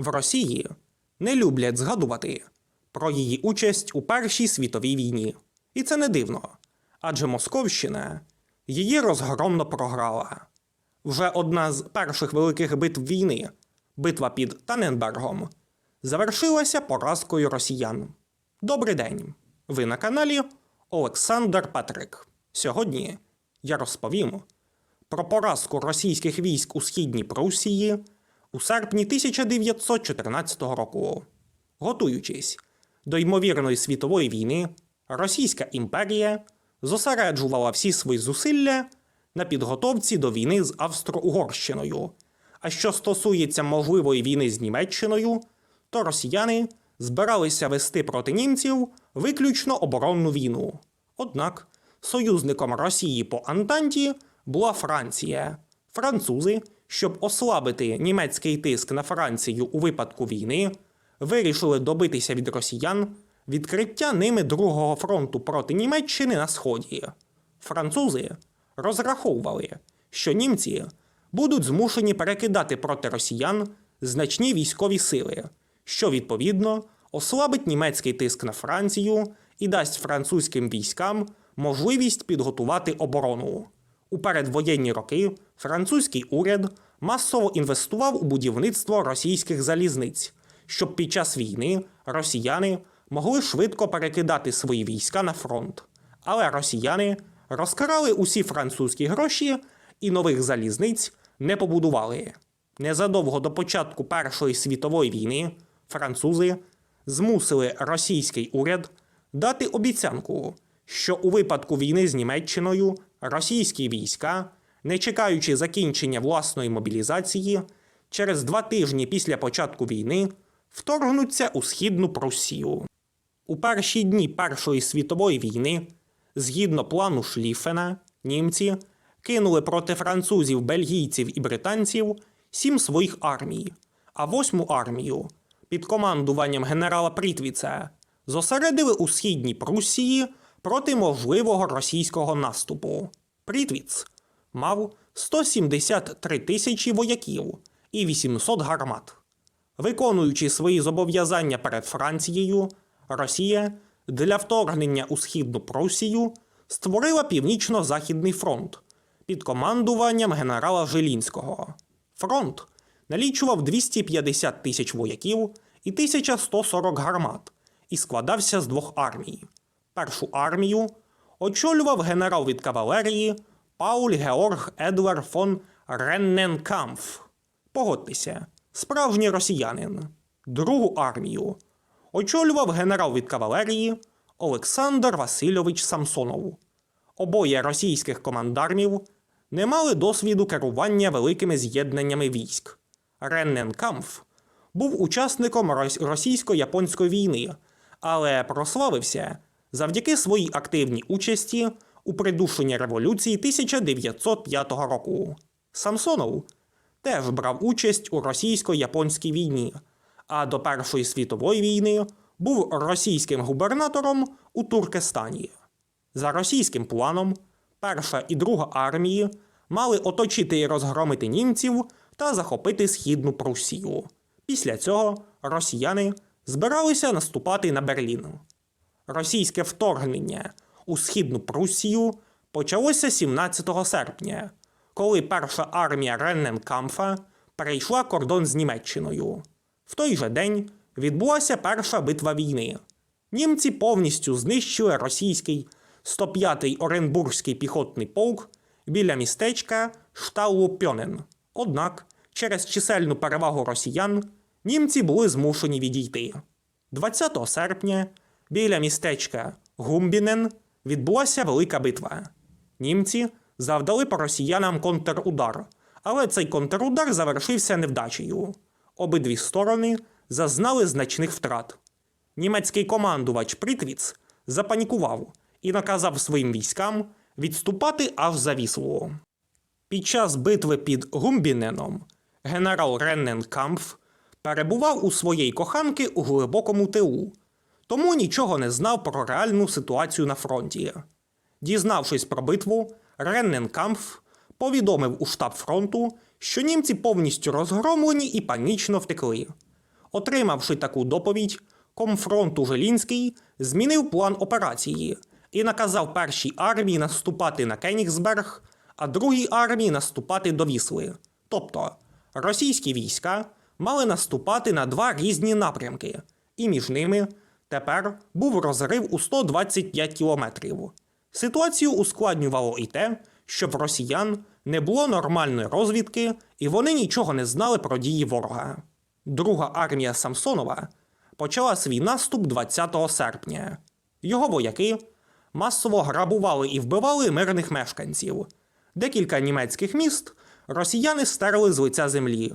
В Росії не люблять згадувати про її участь у Першій світовій війні. І це не дивно, адже Московщина її розгромно програла. Вже одна з перших великих битв війни, битва під Таненбергом, завершилася поразкою росіян. Добрий день! Ви на каналі Олександр Петрик. Сьогодні я розповім про поразку російських військ у східній Прусії у серпні 1914 року. Готуючись до ймовірної світової війни, Російська імперія зосереджувала всі свої зусилля на підготовці до війни з Австро-Угорщиною. А що стосується можливої війни з Німеччиною, то росіяни збиралися вести проти німців виключно оборонну війну. Однак союзником Росії по Антанті була Франція. Французи, щоб ослабити німецький тиск на Францію у випадку війни, вирішили добитися від росіян відкриття ними другого фронту проти Німеччини на сході. Французи розраховували, що німці будуть змушені перекидати проти росіян значні військові сили, що відповідно ослабить німецький тиск на Францію і дасть французьким військам можливість підготувати оборону. У передвоєнні роки французький уряд масово інвестував у будівництво російських залізниць, щоб під час війни росіяни могли швидко перекидати свої війська на фронт. Але росіяни розкрали усі французькі гроші і нових залізниць не побудували. Незадовго до початку Першої світової війни французи змусили російський уряд дати обіцянку, що у випадку війни з Німеччиною російські війська, не чекаючи закінчення власної мобілізації, через два тижні після початку війни вторгнуться у східну Прусію. У перші дні Першої світової війни, згідно плану Шліфена, німці кинули проти французів, бельгійців і британців сім своїх армій, а восьму армію під командуванням генерала Прітвіца зосередили у східній Пруссії проти можливого російського наступу. Прітвіц мав 173 тисячі вояків і 800 гармат. Виконуючи свої зобов'язання перед Францією, Росія для вторгнення у східну Прусію створила північно-західний фронт під командуванням генерала Жилінського. Фронт налічував 250 тисяч вояків і 1140 гармат і складався з двох армій. Першу армію очолював генерал від кавалерії Пауль Георг Едвар фон Ренненкамф. Погодьтеся, справжній росіянин. Другу армію очолював генерал від кавалерії Олександр Васильович Самсонов. Обоє російських командармів не мали досвіду керування великими з'єднаннями військ. Ренненкамф був учасником російсько-японської війни, але прославився завдяки своїй активній участі у придушенні революції 1905 року. Самсонов теж брав участь у російсько-японській війні, а до Першої світової війни був російським губернатором у Туркестані. За російським планом, перша і друга армії мали оточити і розгромити німців та захопити східну Прусію. Після цього росіяни збиралися наступати на Берлін. Російське вторгнення у східну Пруссію почалося 17 серпня, коли перша армія Ренненкамфа перейшла кордон з Німеччиною. В той же день відбулася перша битва війни. Німці повністю знищили російський 105-й Оренбурзький піхотний полк біля містечка Штаулупьонен. Однак, через чисельну перевагу росіян, німці були змушені відійти. 20 серпня біля містечка Гумбінен відбулася велика битва. Німці завдали по росіянам контрудар, але цей контрудар завершився невдачею. Обидві сторони зазнали значних втрат. Німецький командувач Притвіц запанікував і наказав своїм військам відступати аж за Віслу. Під час битви під Гумбіненом генерал Ренненкампф перебував у своєї коханки у глибокому тилу, тому нічого не знав про реальну ситуацію на фронті. Дізнавшись про битву, Ренненкампф повідомив у штаб фронту, що німці повністю розгромлені і панічно втекли. Отримавши таку доповідь, комфронту Жилінський змінив план операції і наказав першій армії наступати на Кенігсберг, а другій армії наступати до Вісли. Тобто російські війська мали наступати на два різні напрямки, і між ними тепер був розрив у 125 кілометрів. Ситуацію ускладнювало і те, що в росіян не було нормальної розвідки, і вони нічого не знали про дії ворога. Друга армія Самсонова почала свій наступ 20 серпня. Його вояки масово грабували і вбивали мирних мешканців. Декілька німецьких міст росіяни стерли з лиця землі.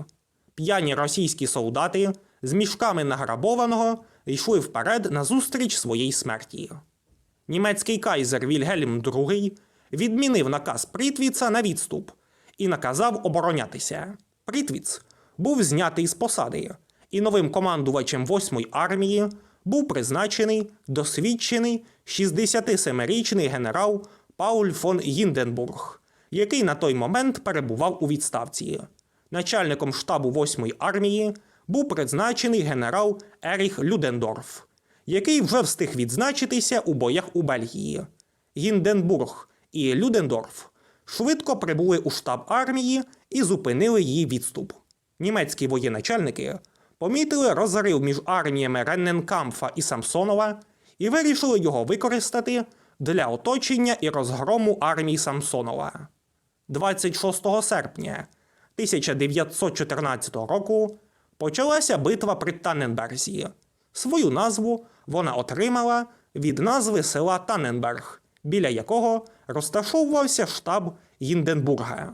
П'яні російські солдати з мішками награбованого йшли вперед назустріч своїй смерті. Німецький кайзер Вільгельм II відмінив наказ Прітвіца на відступ і наказав оборонятися. Прітвіц був знятий з посади, і новим командувачем 8-ї армії був призначений досвідчений 67-річний генерал Пауль фон Гінденбург, який на той момент перебував у відставці. Начальником штабу 8-ї армії був призначений генерал Еріх Людендорф, який вже встиг відзначитися у боях у Бельгії. Гінденбург і Людендорф швидко прибули у штаб армії і зупинили її відступ. Німецькі воєначальники помітили розрив між арміями Ренненкамфа і Самсонова і вирішили його використати для оточення і розгрому армії Самсонова. 26 серпня 1914 року почалася битва при Танненберзі. Свою назву вона отримала від назви села Танненберг, біля якого розташовувався штаб Гінденбурга.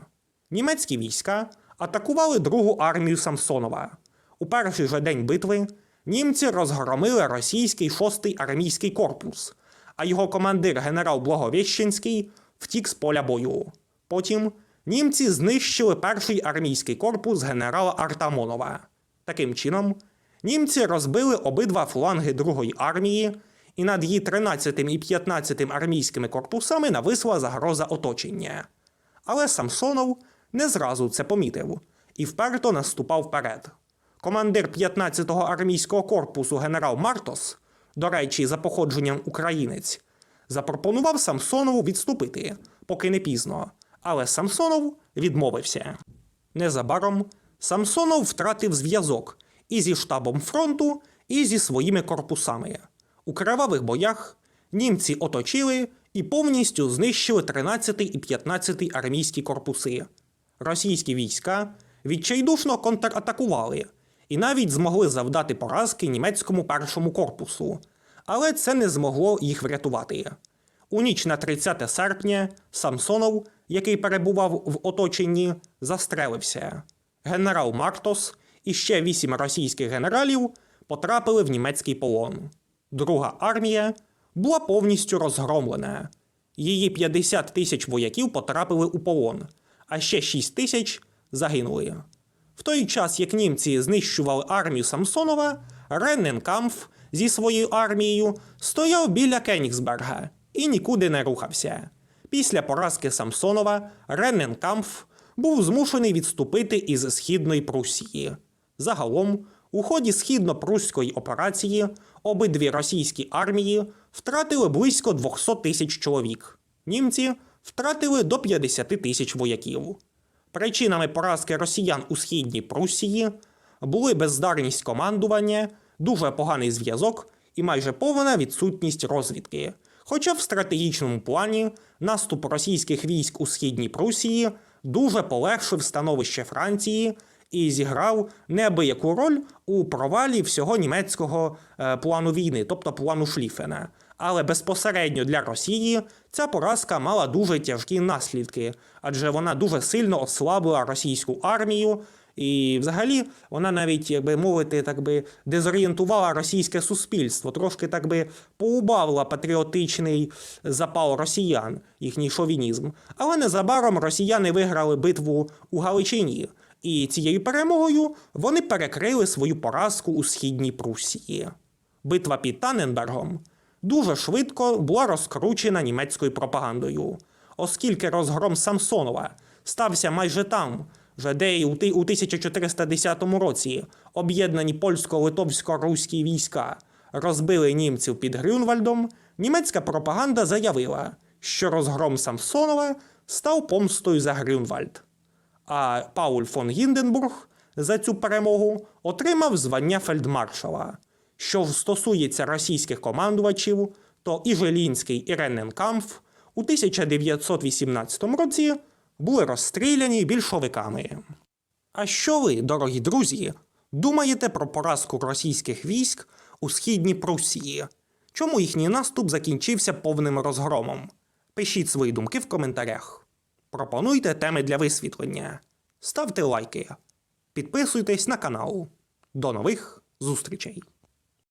Німецькі війська атакували другу армію Самсонова. У перший же день битви німці розгромили російський 6-й армійський корпус, а його командир генерал Благовіщенський втік з поля бою. Потім німці знищили перший армійський корпус генерала Артамонова. Таким чином, німці розбили обидва фланги Другої армії, і над її 13 і 15 армійськими корпусами нависла загроза оточення. Але Самсонов не зразу це помітив і вперто наступав вперед. Командир 15-го армійського корпусу генерал Мартос, до речі, за походженням українець, запропонував Самсонову відступити, поки не пізно, але Самсонов відмовився. Незабаром Самсонов втратив зв'язок і зі штабом фронту, і зі своїми корпусами. У кривавих боях німці оточили і повністю знищили 13 і 15 армійські корпуси. Російські війська відчайдушно контратакували і навіть змогли завдати поразки німецькому першому корпусу, але це не змогло їх врятувати. У ніч на 30 серпня Самсонов, який перебував в оточенні, застрелився. Генерал Мартос і ще вісім російських генералів потрапили в німецький полон. Друга армія була повністю розгромлена. Її 50 тисяч вояків потрапили у полон, а ще 6 тисяч загинули. В той час, як німці знищували армію Самсонова, Ренненкамф зі своєю армією стояв біля Кенігсберга і нікуди не рухався. Після поразки Самсонова Ренненкамф був змушений відступити із східної Прусії. Загалом, у ході східно-прусської операції обидві російські армії втратили близько 200 тисяч чоловік. Німці втратили до 50 тисяч вояків. Причинами поразки росіян у східній Прусії були бездарність командування, дуже поганий зв'язок і майже повна відсутність розвідки. Хоча в стратегічному плані наступ російських військ у східній Прусії дуже полегшив становище Франції і зіграв неабияку роль у провалі всього німецького е, плану війни, тобто плану Шліфена. Але безпосередньо для Росії ця поразка мала дуже тяжкі наслідки, адже вона дуже сильно ослабила російську армію. І взагалі вона навіть, як би мовити, так би дезорієнтувала російське суспільство, трошки так би поубавила патріотичний запал росіян, їхній шовінізм. Але незабаром росіяни виграли битву у Галичині, і цією перемогою вони перекрили свою поразку у східній Прусії. Битва під Танненбергом дуже швидко була розкручена німецькою пропагандою, оскільки розгром Самсонова стався майже там, де у 1410 році об'єднані польсько-литовсько-руські війська розбили німців під Грюнвальдом, німецька пропаганда заявила, що розгром Самсонова став помстою за Грюнвальд. А Пауль фон Гінденбург за цю перемогу отримав звання фельдмаршала. Що стосується російських командувачів, то і Желінський, і Ренненкамф у 1918 році були розстріляні більшовиками. А що ви, дорогі друзі, думаєте про поразку російських військ у східній Прусії? Чому їхній наступ закінчився повним розгромом? Пишіть свої думки в коментарях. Пропонуйте теми для висвітлення. Ставте лайки. Підписуйтесь на канал. До нових зустрічей!